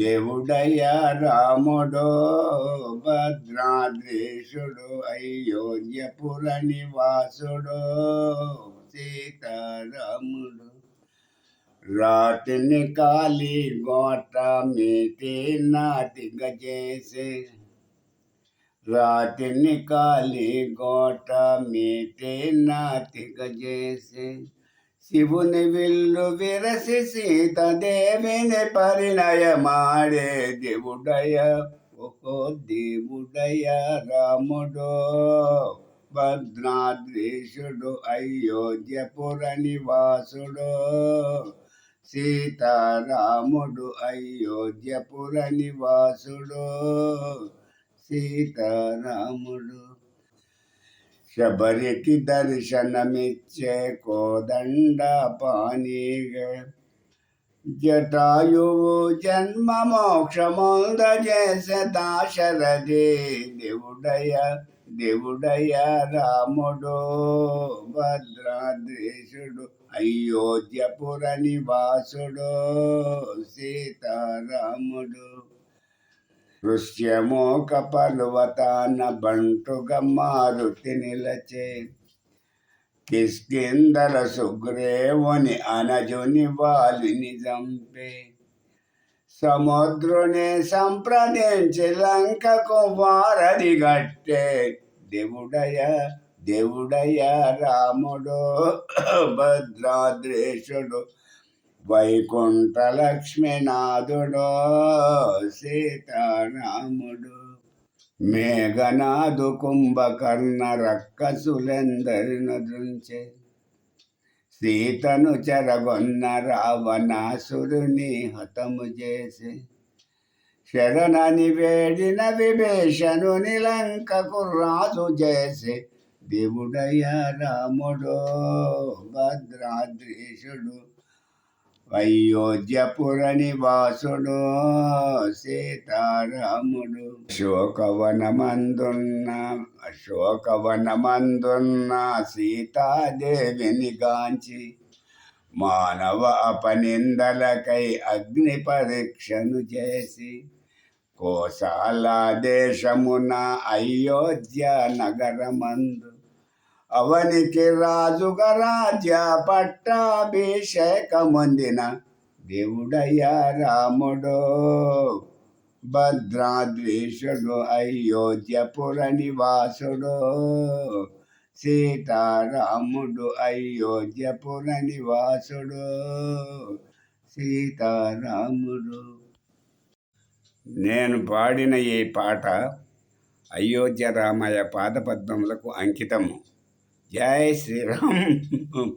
దేవుడయ్య రాముడో భద్రాద్రీషుడు అయోధ్యపుర నివాసుడు సీతారాముడు. రాతిని కాలి గోట మీటి నాతిగ చేసే. రాతిని కాలి గోట మీటి నాతిగ చేసే. శివుని విల్లు విరసి సీతదేవిని పరిణయమాడే దేవుడయ ఓ దేవుడయ రాముడు భద్రాద్రీషుడు అయోధ్యపుర నివాసుడు సీతారాముడు అయోధ్యపుర నివాసుడు సీతారాముడు. శబరికి దర్శనమిచ్చే కోదండ పానీగ జటాయువు జన్మ మోక్షమొంద చేసే దాశరథి దేవుడయ దేవుడయ రాముడు భద్రాద్రీషుడు అయోధ్యపుర నివాసుడు సీతారాముడు. దృశ్యమోక పర్వతాన బంటుగ మారుతి నిలచే. కిష్కిందర సుగ్రేవుని అనజుని వాలిని చంపే. సముద్రుని సంప్రదించి లంకకు వారని గట్టే దేవుడయ దేవుడయ రాముడు భద్రాద్రేశుడు వైకుంఠ లక్ష్మీనాథుడు సీతారాముడు మేఘనాథు కుంభకర్ణ రక్కసులెందరిను దృంచే సీతను చెరగొన్న రావణాసురుని హతము చేసి శరణని వేడిన విభీషణు నిలంకకు రాజు చేసి దేవుడయ్య రాముడు భద్రాద్రీషుడు అయోధ్యపుర నివాసుడు సీతారాముడు. అశోకవనమందున్న అశోకవనమందున్న సీతాదేవిని గాంచి మానవ అపనిందలకై అగ్ని పరీక్షను చేసి కోశాల దేశమున అయోధ్య నగరమందు అవనికి రాజుగా రాజ్య పట్టాభిషేకమొందిన దేవుడయ్య రాముడు. భద్రాద్రీషుడు అయోధ్యపుర నివాసుడు. సీతారాముడు అయోధ్యపుర నివాసుడు. సీతారాముడు. నేను పాడిన ఈ పాట అయోధ్య రామయ్య పాదపద్మములకు అంకితము. Yes. Um,